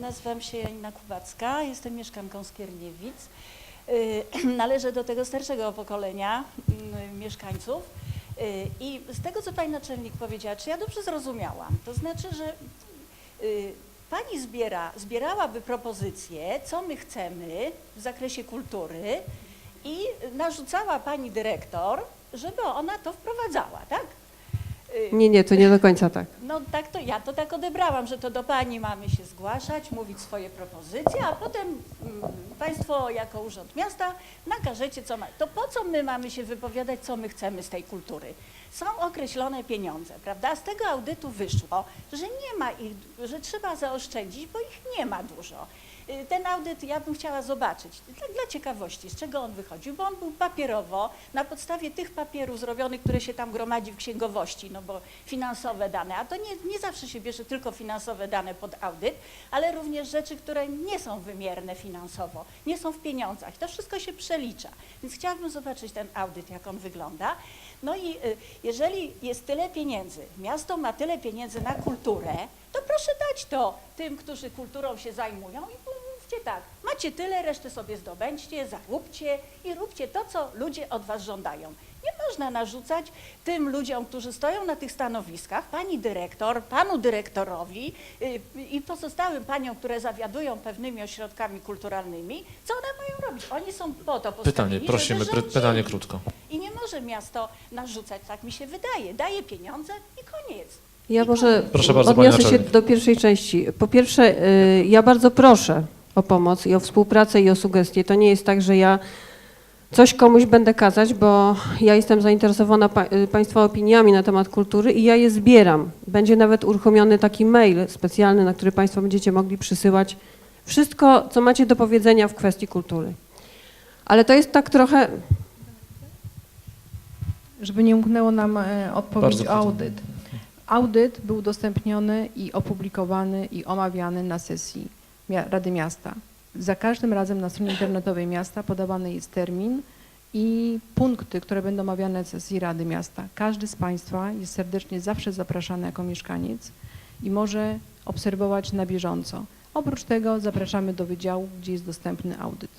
Nazywam się Janina Kubacka, jestem mieszkanką Skierniewic. Y, Należę do tego starszego pokolenia mm, mieszkańców. Y, I z tego, co pani naczelnik powiedziała, czy ja dobrze zrozumiałam, to znaczy, że y, pani zbiera, zbierałaby propozycje, co my chcemy w zakresie kultury i narzucała pani dyrektor, żeby ona to wprowadzała, tak? Y, Nie, nie, to nie do końca tak. no tak to ja to tak odebrałam, że to do pani mamy się zgłaszać, mówić swoje propozycje, a potem mm, państwo jako urząd miasta nakażecie co ma. To po co my mamy się wypowiadać, co my chcemy z tej kultury? Są określone pieniądze, prawda? Z tego audytu wyszło, że nie ma ich, że trzeba zaoszczędzić, bo ich nie ma dużo. Y, Ten audyt ja bym chciała zobaczyć, dla, dla ciekawości, z czego on wychodził, bo on był papierowo, na podstawie tych papierów zrobionych, które się tam gromadzi w księgowości, no bo finansowe dane, a to nie, nie zawsze się bierze tylko finansowe dane pod audyt, ale również rzeczy, które nie są wymierne finansowo, nie są w pieniądzach. To wszystko się przelicza, więc chciałabym zobaczyć ten audyt, jak on wygląda. No i y, jeżeli jest tyle pieniędzy, miasto ma tyle pieniędzy na kulturę, to proszę dać to tym, którzy kulturą się zajmują i mówcie tak, macie tyle, resztę sobie zdobędźcie, zaróbcie i róbcie to, co ludzie od was żądają. Nie można narzucać tym ludziom, którzy stoją na tych stanowiskach, pani dyrektor, panu dyrektorowi y, i pozostałym paniom, które zawiadują pewnymi ośrodkami kulturalnymi, co one mają robić. Oni są po to postawieni, Pytanie, prosimy, żeby rządzili. pytanie krótko. I nie może miasto narzucać, tak mi się wydaje. Daje pieniądze i koniec. Ja może. Proszę bardzo, pani odniosę się naczelnik. do pierwszej części. Po pierwsze, y, ja bardzo proszę o pomoc i o współpracę i o sugestie. To nie jest tak, że ja coś komuś będę kazać, bo ja jestem zainteresowana pa, y, Państwa opiniami na temat kultury i ja je zbieram. Będzie nawet uruchomiony taki mail specjalny, na który Państwo będziecie mogli przysyłać wszystko, co macie do powiedzenia w kwestii kultury. Ale to jest tak trochę, Żeby nie umknęło nam e, odpowiedź Bardzo o audyt. Audyt był udostępniony i opublikowany i omawiany na sesji Rady Miasta. Za każdym razem na stronie internetowej miasta podawany jest termin i punkty, które będą omawiane na sesji Rady Miasta. Każdy z Państwa jest serdecznie zawsze zapraszany jako mieszkaniec i może obserwować na bieżąco. Oprócz tego zapraszamy do wydziału, gdzie jest dostępny audyt.